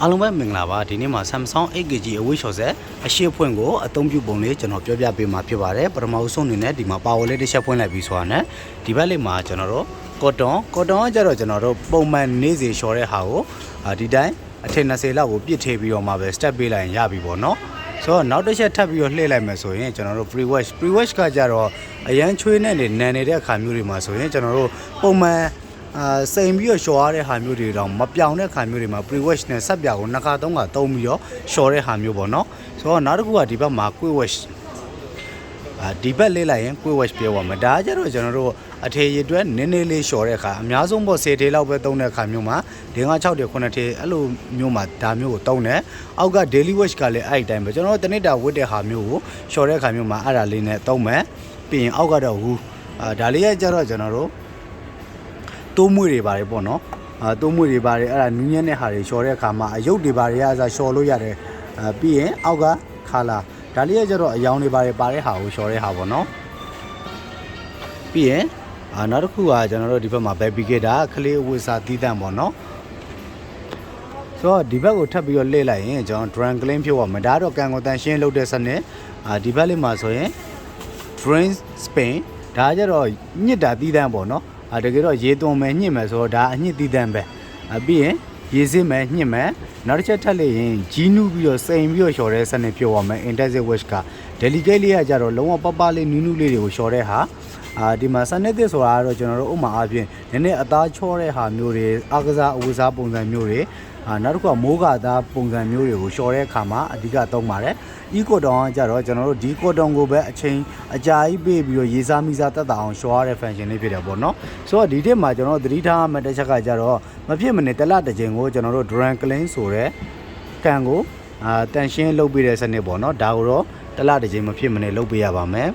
အားလုံးပဲမင်္ဂလာပါဒီနေ့မှာ Samsung 8GB အဝေးလျှော်ဆက်အရှိဖွင့်ကိုအသုံးပြုပုံလေးကျွန်တော်ပြောပြပေးမှာဖြစ်ပါတယ်ပထမဆုံးအနေနဲ့ဒီမှာ power လေးတစ်ချက်ဖွင့်လိုက်ပြီးဆိုတာနဲ့ဒီဘက်လေးမှာကျွန်တော်တို့ cotton cotton ကကြတော့ကျွန်တော်တို့ပုံမှန်နေ့စီလျှော်တဲ့ဟာကိုအာဒီတိုင်းအထည်20လောက်ကိုပြစ်ထည့်ပြီးတော့မှပဲ step ပေးလိုက်ရင်ရပြီပေါ့နော်ဆိုတော့နောက်တစ်ချက်ထပ်ပြီးတော့လှည့်လိုက်မယ်ဆိုရင်ကျွန်တော်တို့ pre wash pre wash ကကြတော့အရန်ချွေးနဲ့နေနန်နေတဲ့အခါမျိုးတွေမှာဆိုရင်ကျွန်တော်တို့ပုံမှန် အာစိန်ပြီးတော့လျှော်ရတဲ့ဟာမျိုးတွေတော့မပြောင်းတဲ့ခါမျိုးတွေမှာ pre wash နဲ့ဆက်ပြကိုနှစ်ခါသုံးခါသုံးပြီးတော့လျှော်တဲ့ဟာမျိုးပေါ့နော်ဆိုတော့နောက်တစ်ခုကဒီဘက်မှာ quick wash အာဒီဘက်လေးလိုက်ရင် quick wash ပြောပါမယ်ဒါကကြတော့ကျွန်တော်တို့အထေရည်အတွက်နည်းနည်းလေးလျှော်တဲ့ခါအများဆုံးပေါ့10ထေလောက်ပဲသုံးတဲ့ခါမျိုးမှာ5 6ထေ9ထေအဲ့လိုမျိုးမှာဒါမျိုးကိုသုံးတယ်အောက်က daily wash ကလည်းအဲ့ဒီတိုင်းပဲကျွန်တော်တို့တနစ်တာဝတ်တဲ့ဟာမျိုးကိုလျှော်တဲ့ခါမျိုးမှာအဲ့ဒါလေးနဲ့သုံးမယ်ပြီးရင်အောက်ကတော့ဟူအာဒါလေးကကြတော့ကျွန်တော်တို့ တိုးမွေတွေပါတယ်ပေါ့နော်အာတိုးမွေတွေပါတယ်အဲ့ဒါနူးညံ့တဲ့ဟာတွေလျှော်တဲ့အခါမှာအယုတ်တွေပါတယ်အစားလျှော်လို့ရတယ်အာပြီးရင်အောက်ကခါလာဒါလေးကကျတော့အယောင်တွေပါတယ်ပါတဲ့ဟာကိုလျှော်တဲ့ဟာပေါ့နော်ပြီးရင်အာနောက်တစ်ခုကကျွန်တော်တို့ဒီဘက်မှာ baby kit တာခလေးအဝတ်စားတီးတန့်ပေါ့နော်ဆိုတော့ဒီဘက်ကိုထပ်ပြီးတော့လှည့်လိုက်ရင်ကျွန်တော် drum clean ဖြုတ်ရမှာဒါကတော့ကန်ကိုတန်ရှင်းလုပ်တဲ့စနစ်အာဒီဘက်လေးမှာဆိုရင် drain spin ဒါကြတော့ညစ်တာတီးတန်းပေါ့နော်အာ တကယ်တော့ရေသွန်မယ်ညှစ်မယ်ဆိုတော့ဒါအညစ်တီးတန်းပဲအပြီးရင်ရေစစ်မယ်ညှစ်မယ်နောက်တစ်ချက်ထပ်လိုက်ရင်ကြီးနူးပြီးတော့စိန်ပြီးတော့လျှော်တဲ့စနစ်ပြောရမယ် intensive wash က delicate လေးကကြတော့လုံးဝပပလေးနူးနူးလေးတွေကိုလျှော်တဲ့ဟာအာဒီမှာစနစ်သစ်ဆိုတာကတော့ကျွန်တော်တို့ဥမာအားဖြင့်နည်းနည်းအသားချောတဲ့ဟာမျိုးတွေအကစားအဝတ်စားပုံစံမျိုးတွေ အာနောက်တစ်ခုကမိုးကာသားပုံစံမျိုးတွေကိုလျှော်တဲ့အခါမှာအဓိကသုံးပါတယ် e cotton ကကြတော့ကျွန်တော်တို့ဒီ cotton ကိုပဲအချိန်အကြာကြီးပေးပြီးတော့ရေစားမိစားတက်တာအောင်လျှော်ရတဲ့ function လေးဖြစ်တယ်ပေါ့နော်ဆိုတော့ဒီတစ်မှာကျွန်တော်တို့သတိထားရမယ့်တစ်ချက်ကကြတော့မဖြစ်မနေတစ်လတစ်ချိန်ကိုကျွန်တော်တို့ drum clean ဆိုတဲ့ကန်ကိုအာတန်ရှင်းလုပ်ပေးတဲ့စနစ်ပေါ့နော်ဒါကိုတော့တစ်လတစ်ချိန်မဖြစ်မနေလုပ်ပေးရပါမယ်